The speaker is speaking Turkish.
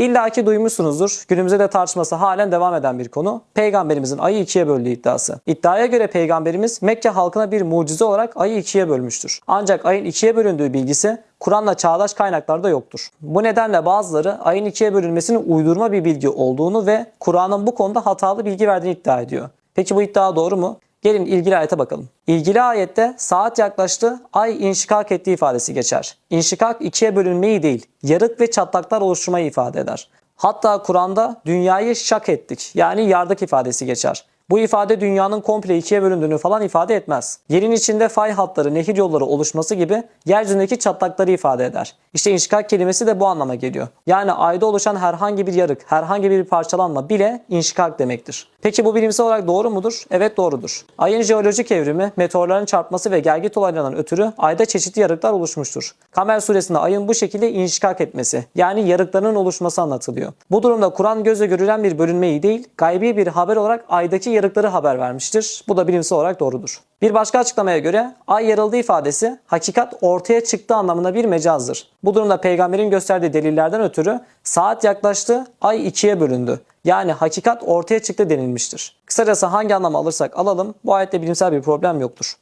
İlla ki duymuşsunuzdur. Günümüzde de tartışması halen devam eden bir konu. Peygamberimizin ayı ikiye böldüğü iddiası. İddiaya göre peygamberimiz Mekke halkına bir mucize olarak ayı ikiye bölmüştür. Ancak ayın ikiye bölündüğü bilgisi Kur'an'la çağdaş kaynaklarda yoktur. Bu nedenle bazıları ayın ikiye bölünmesinin uydurma bir bilgi olduğunu ve Kur'an'ın bu konuda hatalı bilgi verdiğini iddia ediyor. Peki bu iddia doğru mu? Gelin ilgili ayete bakalım. İlgili ayette saat yaklaştı, ay inşikak ettiği ifadesi geçer. İnşikak ikiye bölünmeyi değil, yarık ve çatlaklar oluşturmayı ifade eder. Hatta Kur'an'da dünyayı şak ettik yani yardık ifadesi geçer. Bu ifade dünyanın komple ikiye bölündüğünü falan ifade etmez. Yerin içinde fay hatları, nehir yolları oluşması gibi yeryüzündeki çatlakları ifade eder. İşte inşikak kelimesi de bu anlama geliyor. Yani ayda oluşan herhangi bir yarık, herhangi bir parçalanma bile inşikak demektir. Peki bu bilimsel olarak doğru mudur? Evet doğrudur. Ayın jeolojik evrimi, meteorların çarpması ve gelgit olaylarından ötürü ayda çeşitli yarıklar oluşmuştur. Kamer suresinde ayın bu şekilde inşikak etmesi, yani yarıkların oluşması anlatılıyor. Bu durumda Kur'an gözle görülen bir bölünmeyi değil, gaybi bir haber olarak aydaki yarıkları haber vermiştir. Bu da bilimsel olarak doğrudur. Bir başka açıklamaya göre ay yarıldı ifadesi hakikat ortaya çıktı anlamına bir mecazdır. Bu durumda peygamberin gösterdiği delillerden ötürü saat yaklaştı, ay ikiye bölündü. Yani hakikat ortaya çıktı denilmiştir. Kısacası hangi anlamı alırsak alalım bu ayette bilimsel bir problem yoktur.